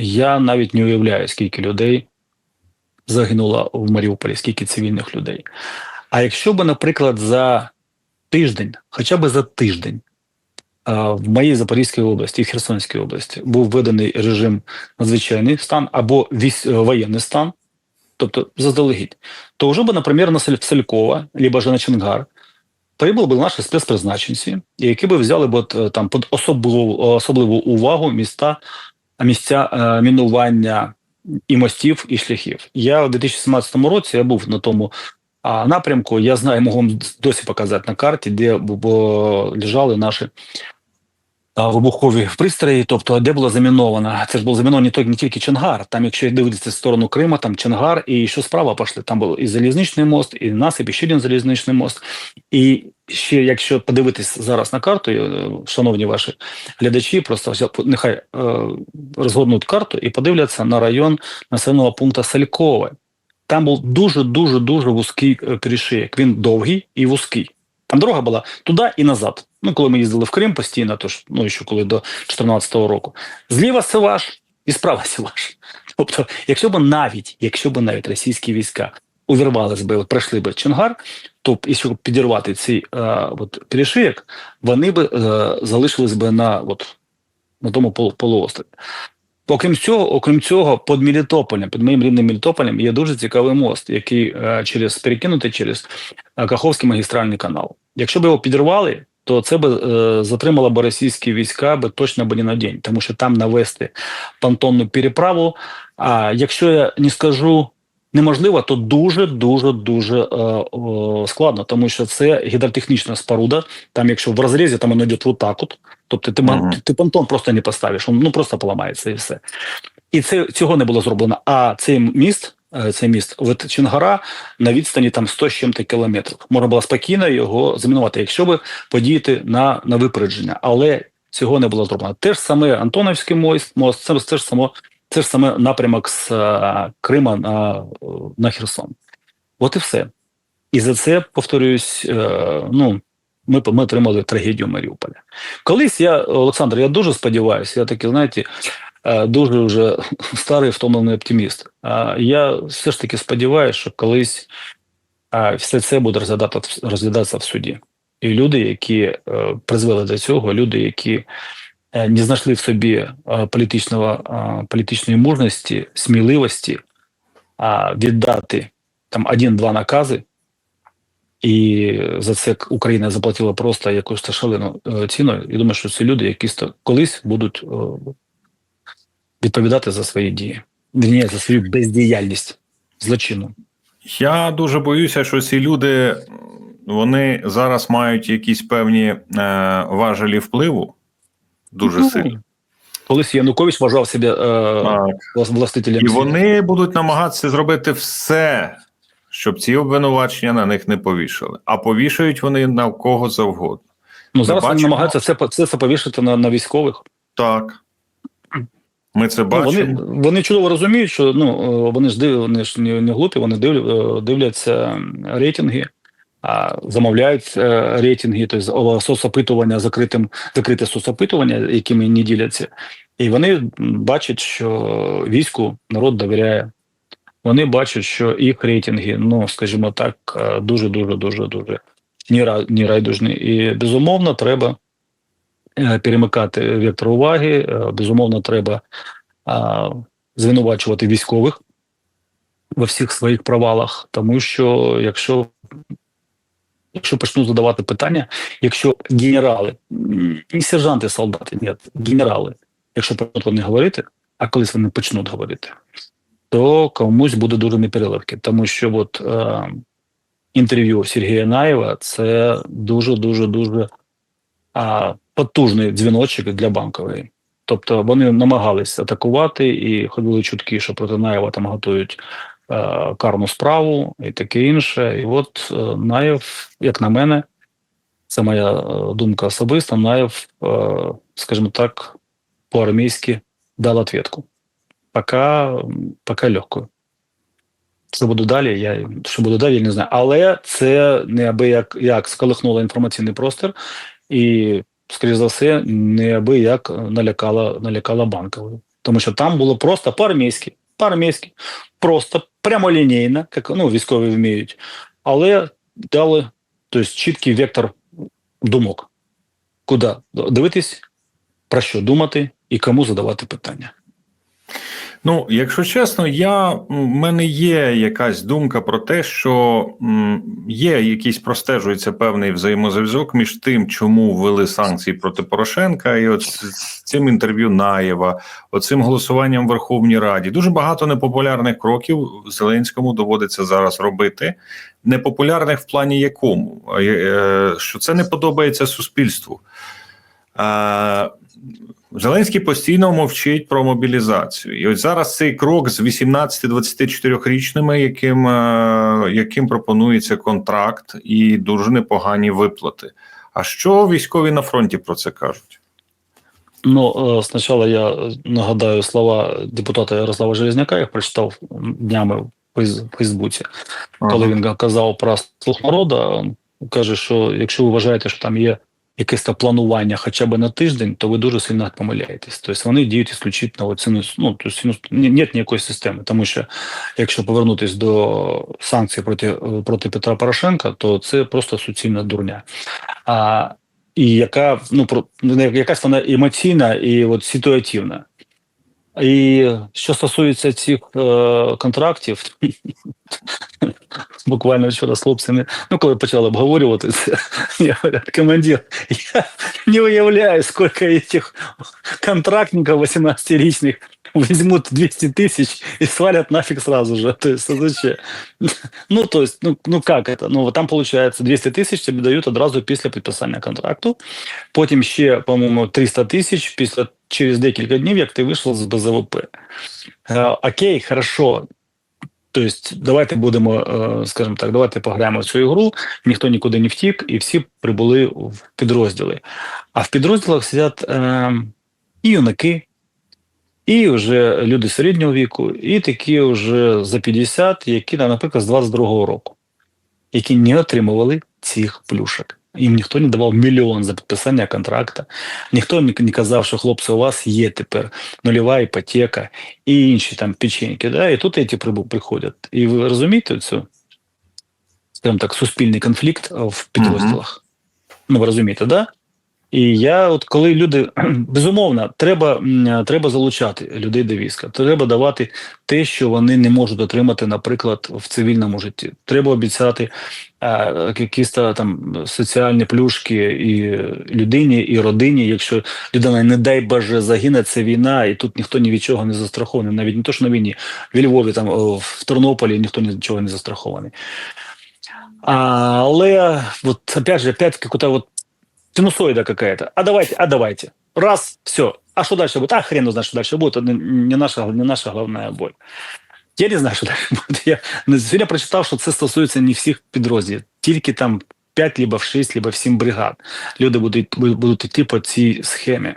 Я навіть не уявляю, скільки людей загинуло в Маріуполі, скільки цивільних людей. А якщо б, наприклад, за тиждень, хоча б за тиждень, в моїй Запорізькій області в Херсонській області був введений режим надзвичайний стан або вісь, е, воєнний стан, тобто заздалегідь, то вже б, наприклад, на Саль- Салькова, либо ж на Чонгар, прибули б наші спецпризначенці, які би взяли б от, е, там під особливу, особливу увагу міста, місця е, мінування і мостів, і шляхів. Я в 2017 році я був на тому напрямку. Я знаю, можу вам досі показати на карті, де лежали наші вибухові пристрої, тобто де була замінована. Це ж було заміновано не, тільки- Чонгар. Там, якщо дивитися в сторону Крима, там Чонгар, і що справа пішли, там був і залізничний мост, і насип, і ще один залізничний мост. І ще, якщо подивитись зараз на карту, е, шановні ваші глядачі, просто нехай е, розгорнуть карту і подивляться на район населеного пункту Салькове. Там був дуже дуже дуже вузький е, перешийок. Він довгий і вузький. Там дорога була туди і назад. Ну, коли ми їздили в Крим постійно, то ж ну ще коли до 2014 року. Зліва Сиваш і справа Сиваш. Тобто, якщо б навіть, якщо б навіть російські війська увірвались би, пройшли би Чонгар, то і щоб підірвати цей е, от, перешийок, вони б е, залишились би на, от, на тому полу- полуострові. Окрім цього, окрім цього, під Мелітополем, під моїм рідним Мелітополем, є дуже цікавий мост, який е, через перекинутий через е, Каховський магістральний канал. Якщо б його підірвали, то це б е, затримало б російські війська би точно б не на день, тому що там навести понтонну переправу. А якщо я не скажу неможливо, то дуже дуже дуже е, о, складно, тому що це гідротехнічна споруда. Там, якщо в розрізі там воно йде вот так от, тобто ти, Мгм. ти, ти понтон просто не поставиш, він ну просто поламається і все. І це цього не було зроблено. А цей міст, е, цей міст від Чингара на відстані там 100 з чим-то кілометрів. Можна було спокійно його замінувати, якщо би подіяти на, на випередження. Але цього не було зроблено. Те ж саме Антоновський мост, мост це, ж само, це ж саме напрямок з е, Крима на, на Херсон. От і все. І за це повторююсь. Е, ну ми, ми отримали трагедію Маріуполя. Колись я, Олександр, я дуже сподіваюся, я такий, знаєте, е, дуже вже старий втомлений оптиміст. Я все ж таки сподіваюся, що колись все це буде розглядати, розглядатися в суді. І люди, які призвели до цього, люди, які не знайшли в собі е, політичного, е, політичної мужності, сміливості віддати там один-два накази, і за це Україна заплатила просто якусь шалену е, ціну. І думаю, що ці люди то колись будуть е, відповідати за свої дії, Ні, за свою бездіяльність злочинну. Я дуже боюся, що ці люди вони зараз мають якісь певні е, важелі впливу. Дуже Ну, сильно. Колись Янукович вважав себе е, властителем. І вони будуть намагатися зробити все, щоб ці обвинувачення на них не повішали. А повішають вони на кого завгодно. ну, зараз ми вони намагаються це, це, це повішати на, на військових. Так. Ми це Ну, бачимо. вони, вони чудово розуміють, що ну е, вони ж див, вони ж не, не глупі, вони див, е, дивляться рейтинги, замовляють е, рейтинги, тобто соцопитування, закритим закрите соцопитування, якими не діляться, і вони бачать, що війську народ довіряє. Вони бачать, що їх рейтинги, ну скажімо так, е, дуже дуже дуже дуже ні, райдужні. І безумовно треба е, перемикати вектор уваги. Безумовно, треба звинувачувати військових во всіх своїх провалах, тому що якщо, якщо почнуть задавати питання, якщо генерали, не сержанти, солдати, ні, генерали, якщо почнуть вони говорити, а колись вони почнуть говорити, то комусь буде дуже непереливки, тому що от е, інтерв'ю Сергія Наєва це дуже дуже дуже а, потужний дзвіночок для банкової. Тобто вони намагались атакувати і ходили чутки, що проти Наєва там готують е, карну справу і таке інше. І от е, Наєв, як на мене, це моя е, думка особиста. Наєв, е, скажімо так, по-армійськи дав ответку. Пока, пока легко. Що буде далі, я що буде далі, я не знаю. Але це неабияк як сколихнуло інформаційний простір, і, скоріш за все, неабияк налякала, налякала банковою. Тому що там було просто по-армійськи, по-армійськи, просто прямолінійно, як ну, військові вміють, але дали тобто, чіткий вектор думок. Куди дивитись, про що думати і кому задавати питання. Ну, якщо чесно, я в мене є якась думка про те, що є якийсь простежується певний взаємозв'язок між тим, чому ввели санкції проти Порошенка, і от цим інтерв'ю Наєва, оцим голосуванням в Верховній Раді. Дуже багато непопулярних кроків Зеленському доводиться зараз робити. Непопулярних в плані якому? Е, е, Що це не подобається суспільству. Зеленський постійно мовчить про мобілізацію, і ось зараз цей крок з 18-24-річними, яким, е, яким пропонується контракт і дуже непогані виплати. А що військові на фронті про це кажуть? Ну, е, спочатку я нагадаю слова депутата Ярослава Железняка, я їх прочитав днями в Фейсбуці, коли він казав про слух народу, каже, що якщо ви вважаєте, що там є якесь там планування хоча б на тиждень, то ви дуже сильно помиляєтесь. Тобто вони діють ісключительно синус, ну, тобто ні- ніякої системи, тому що якщо повернутись до санкцій проти, проти Петра Порошенка, то це просто суцільна дурня. А, і яка ну про ну, якась вона емоційна і от ситуативна. І що стосується цих е, контрактів, буквально вчора з хлопцями, ну коли почали обговорювати це, я говорю, командир, я не уявляю, скільки цих контрактників 18-річних візьмуть 200 тисяч і свалять нафиг сразу же. То есть, зачем? Ну, то есть, ну, ну как это? Ну, там, получается, 200 тисяч тобі дають одразу після підписання контракту. Потім ще, по-моєму, 300 тисяч після через декілька днів, як ти вийшов з БЗВП. Е, окей, хорошо. Тобто, давайте будемо, е, скажімо так, давайте пограємо в цю ігру. Ніхто нікуди не втік, і всі прибули в підрозділи. А в підрозділах сидять е, і юнаки, і вже люди середнього віку, і такі вже за 50, які, наприклад, з 22-го року, які не отримували цих плюшок. Їм ніхто не давав мільйон за підписання контракта, ніхто не казав, що хлопці, у вас є тепер нульова іпотека і інші там печеньки. Да? І тут ці приходять. І ви розумієте цю, скажімо так, суспільний конфлікт в підрозділах? Ну, ви розумієте, да? І я, от коли люди безумовно, треба, треба залучати людей до війська. Треба давати те, що вони не можуть отримати, наприклад, в цивільному житті. Треба обіцяти е, якісь там соціальні плюшки і людині, і родині. Якщо людина, не дай Боже, загине, це війна, і тут ніхто ні від чого не застрахований. Навіть не то, що на війні, в Львові, там в Тернополі ніхто нічого не застрахований. Але вот опять же, опять какая-то вот синусоида какая-то. А давайте, а давайте. Раз, все. А что дальше будет? А хрен знает, что дальше будет. Это не- наша, не наша головная боль. Я не знаю, що далі буде. Я не- сьогодні прочитав, що це стосується не всіх підрозділів, тільки там 5, либо в 6, либо в 7 бригад. Люди будуть, будуть йти по цій схемі.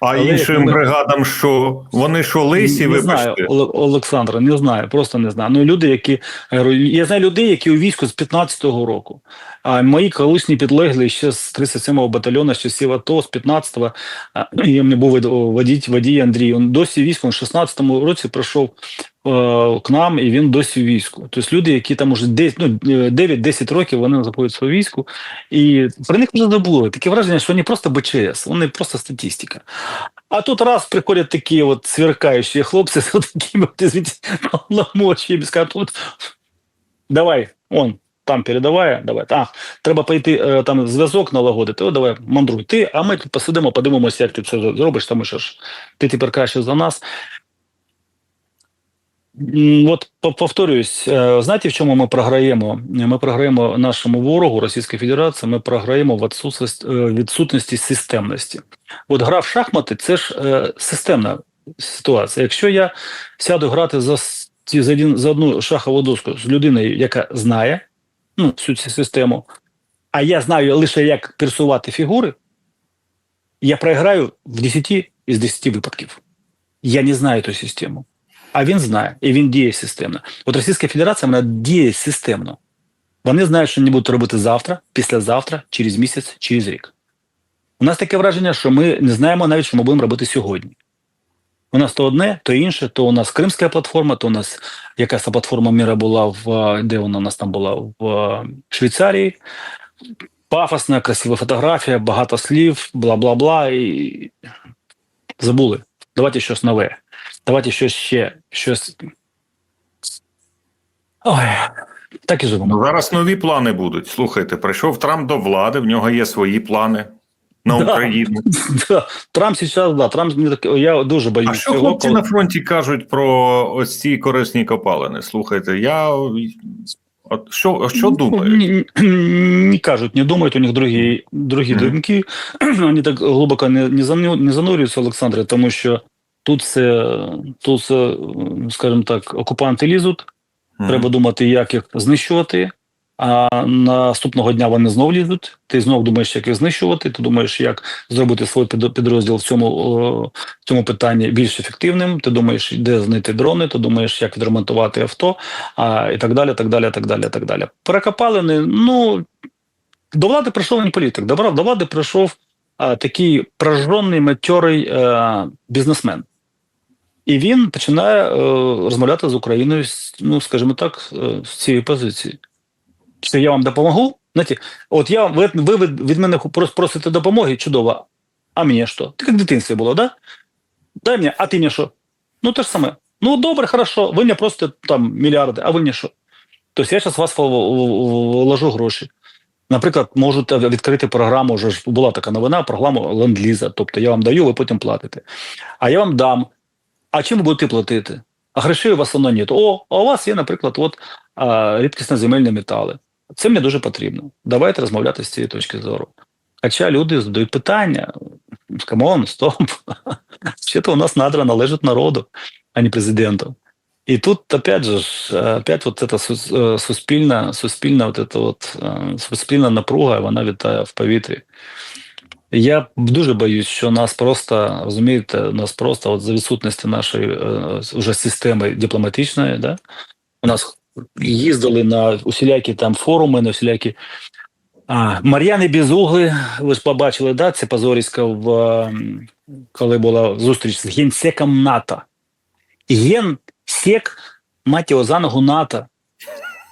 А Але іншим ми- бригадам що? Вони що лисі, не знаю? Олександра, не знаю, просто не знаю. Ну, люди, які е, я знаю людей, які у війську з 15-го року. А мої колишні підлеглі ще з 37-го батальйону, з часів АТО, з 15-го. А, І був водій, водій Андрій. Він досі в війську, він в 16-му році прийшов е, к нам, і він досі в війську. Тобто люди, які там уже 10, ну, 9-10 років, вони заходять у війську, і про них вже забули. Таке враження, що вони просто БЧС, вони просто статистика. А тут раз приходят такие вот сверкающие хлопцы с вот такими вот, извините, полномочиями, скажут, тут, давай, он, там передавай, давай. А, треба пойти е, там зв'язок налагодити, о, давай, мандруй ти, а ми посидимо, подивимося, як ти це зробиш, тому що ж ти тепер краще за нас. От по- повторююсь, е, знаєте, в чому ми програємо? Ми програємо нашому ворогу Російської Федерації, ми програємо в відсутності, відсутності системності. От гра в шахмати це ж е, системна ситуація. Якщо я сяду грати за, за, одну шахову доску з людиною, яка знає ну, всю цю систему, а я знаю лише, як персувати фігури, я програю в 10 із 10 випадків. Я не знаю ту систему. А він знає, і він діє системно. От Російська Федерація вона діє системно. Вони знають, що вони будуть робити завтра, післязавтра, через місяць, через рік. У нас таке враження, що ми не знаємо навіть, що ми будемо робити сьогодні. У нас то одне, то інше, то у нас Кримська платформа, то у нас якась платформа міра була в де вона у нас там була в Швейцарії. Пафосна, красива фотографія, багато слів, бла бла бла. І забули. Давайте щось нове. Давайте щось ще, щось. Ой, так і живемо. Ну, зараз нові плани будуть. Слухайте, прийшов Трамп до влади, в нього є свої плани на Да. Україну. Да, Трамп зараз, да, Трамп я дуже боюсь. А що цього, хлопці коли- на фронті кажуть про ось ці корисні копалини? Слухайте, я от що, що Ну, думають? Не, не кажут, не думают, у них другие, другие Мгм. думки. Они так глибоко не, не, не занурюються, Олександре, тому що тут все, тут все, скажімо так, окупанти лізуть, Мгм. треба думати, як їх знищувати. А наступного дня вони знов лізуть. Ти знов думаєш, як їх знищувати. Ти думаєш, як зробити свій підрозділ в цьому, о, в цьому питанні більш ефективним. Ти думаєш, де знайти дрони, ти думаєш, як відремонтувати авто, а і так далі. так далі, так далі, так далі. Перекопалини. Ну до влади прийшов не політик. До, до влади прийшов а, такий прожжений матьорий е, бізнесмен. І він починає е, розмовляти з Україною, ну скажімо так, е, з цієї позиції. Що я вам допомогу? Знаєте, от я ви, ви від мене просите допомоги, чудово. А мені що? Так як в дитинстві було, да? Дай мені, а ти мені що? Ну те ж саме. Ну добре, хорошо, ви мені просто там мільярди, а ви мені що? Тобто я зараз вас вложу гроші. Наприклад, можуть відкрити програму, вже ж була така новина, програму ленд-ліза. Тобто я вам даю, ви потім платите. А я вам дам. А чим будете платити? А грошей у вас воно нет. О, а у вас є, наприклад, от, рідкісно земельні метали. Це мені дуже потрібно. Давайте розмовляти з цієї точки зору. Хоча люди задають питання: камон, стоп. Ще-то у нас надра належать народу, а не президенту. І тут, опять же, опять вот эта е, суспільна, суспільна, вот эта вот, е, суспільна напруга, вона вітає в повітрі. Я дуже боюсь, що нас просто, розумієте, нас просто от за відсутності нашої е, вже системи дипломатичної, да, у нас їздили на усілякі там форуми, на усілякі. А, Мар'яни Безугли, ви ж побачили, да, це позоріська, в, коли була зустріч з генсеком НАТО. Генсек, мать його за ногу НАТО.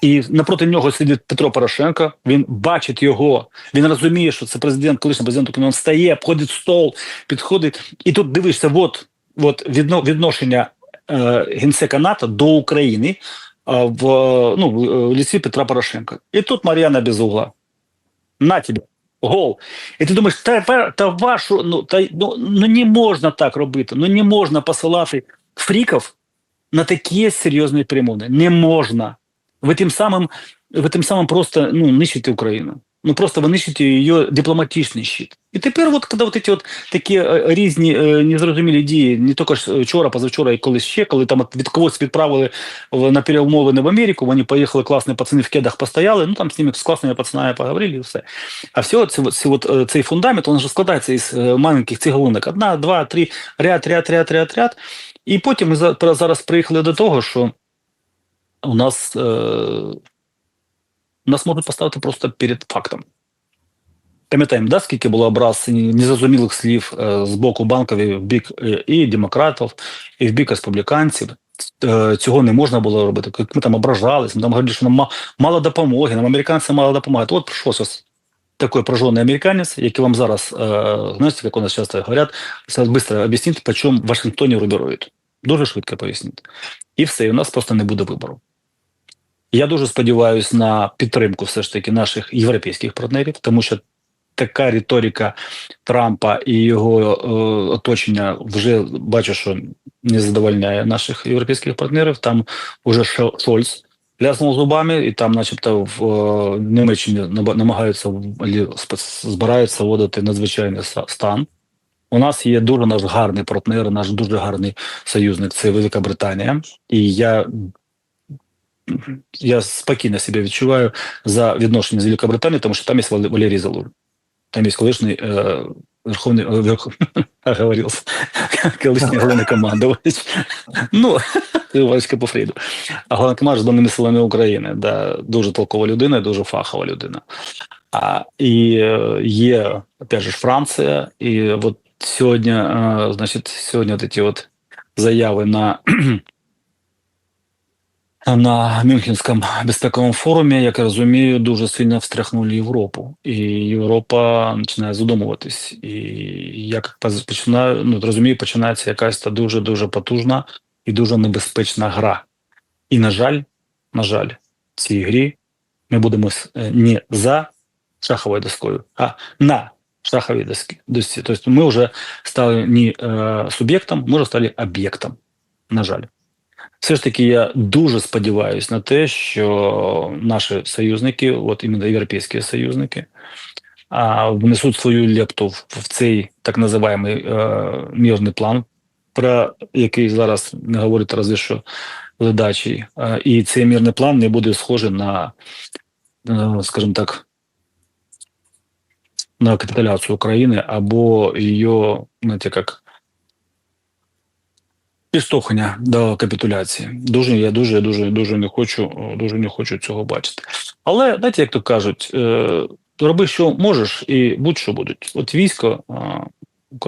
І напроти нього сидить Петро Порошенко. Він бачить його. Він розуміє, що це президент, колишній президент України. Він стає, обходить стол, підходить. І тут дивишся, от, от відно, відношення е, генсека НАТО до України е, в, ну, в, в лісі Петра Порошенка. І тут Мар'яна Безугла. На тебе. Гол. І ти думаєш, та, та вашу, ну, та, ну, ну не можна так робити, ну не можна посилати фріків на такі серйозні перемовини. Не можна. Ви тим самим, ви тим самим просто ну, нищите Україну. Ну просто ви нищите її дипломатичний щит. І тепер, от коли от ці от такі е, різні е, незрозумілі дії, не тільки ж вчора, позавчора і колись ще, коли там від когось відправили на перемовини в Америку, вони поїхали класні пацани в кедах постояли, ну там з ними з класними пацанами поговорили і все. А все, це, це, от, е, цей фундамент, він же складається із е, маленьких цеглинок. Одна, два, три, ряд, ряд, ряд, ряд, ряд. І потім ми зараз приїхали до того, що у нас, е, нас можуть поставити просто перед фактом. Пам'ятаємо, да, скільки було образ незрозумілих слів е, з боку банкові в бік і демократів, і в бік республіканців. Е, цього не можна було робити. Ми там ображались, ми там говорили, що нам мало допомоги, нам американці мало допомагають. От прийшов зараз такий прожжений американець, який вам зараз, е, знаєте, як у нас часто говорять, зараз швидко об'ясніть, по чому в Вашингтоні рубірують. Дуже швидко поясніть. І все, і у нас просто не буде вибору. Я дуже сподіваюся на підтримку все ж таки наших європейських партнерів, тому що така риторика Трампа і його е, оточення вже бачу, що не задовольняє наших європейських партнерів. Там уже Шо- Шольц ляснув зубами, і там, начебто, в е, Німеччині намагаються збираються вводити надзвичайний стан. У нас є дуже наш гарний партнер, наш дуже гарний союзник це Велика Британія. І я, я спокійно себе відчуваю за відношення з Великобританією, тому що там є Валерій Залур. Там є колишній е, верховний е, верх... оговорився, колишній головнокомандувач. Ну, Васька по Фріду. А головнокомандувач Збройними силами України. Да, дуже толкова людина, і дуже фахова людина. А, і е, є, опять же, Франція, і от сьогодні, е, значить, сьогодні от ці от заяви на на Мюнхенському безпековому форумі, як я розумію, дуже сильно встряхнули Європу, і Європа починає задумуватись. І як починаю, ну розумію, починається якась та дуже дуже потужна і дуже небезпечна гра. І на жаль, на жаль, в цій грі ми будемо е, не за шаховою доскою, а на шаховій доскі. досці. Тобто ми вже стали не е, суб'єктом, ми вже стали об'єктом. На жаль. Все ж таки, я дуже сподіваюся на те, що наші союзники, от іменно європейські союзники, внесуть свою лепту в, цей так називаємий е, мирний план, про який зараз не говорить разве що ледачий. Е, і цей мирний план не буде схожий на, е, скажімо так, на капітуляцію України або її, знаєте, як Підштовхання до капітуляції. Дуже я дуже дуже дуже не хочу, дуже не хочу цього бачити. Але знаєте, як то кажуть, е, роби, що можеш, і будь-що будуть. От військо е,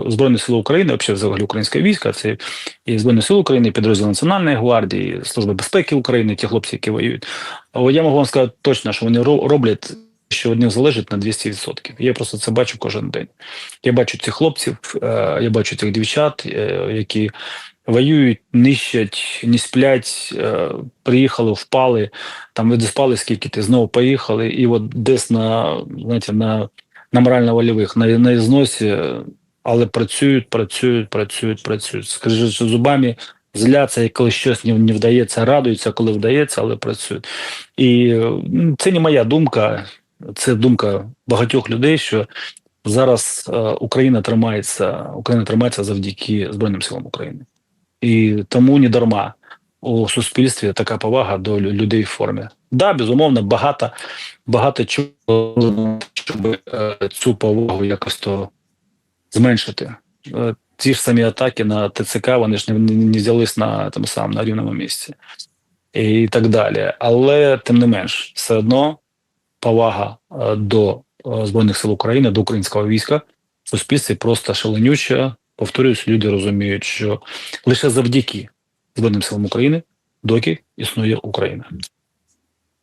Збройних сил України, взагалі українське військо, це і Збройні сили України, і підрозділ Національної гвардії, Служби безпеки України, ті хлопці, які воюють. Я можу вам сказати точно, що вони ро- роблять. Що від них залежить на 200%. Я просто це бачу кожен день. Я бачу цих хлопців, е, я бачу цих дівчат, е, які воюють, нищать, не сплять, е, приїхали, впали, там відспали скільки ти знову поїхали, і от десь на знаєте, на, на морально-вольових, на, на ізносі, але працюють, працюють, працюють, працюють. Скажи, зубами зляться, і коли щось не, не вдається, радуються, коли вдається, але працюють. І це не моя думка, це думка багатьох людей, що зараз е, Україна тримається, Україна тримається завдяки Збройним силам України. І тому не дарма у суспільстві така повага до лю- людей в формі. Да, безумовно, багато, багато чого, щоб е, цю повагу якось то зменшити. Е, ті ж самі атаки на ТЦК, вони ж не, не, взялись на тому самому на рівному місці. І так далі. Але тим не менш, все одно повага е, до Збройних сил України, до українського війська в суспільстві просто шаленюча. Повторюсь, люди розуміють, що лише завдяки Збройним силам України доки існує Україна.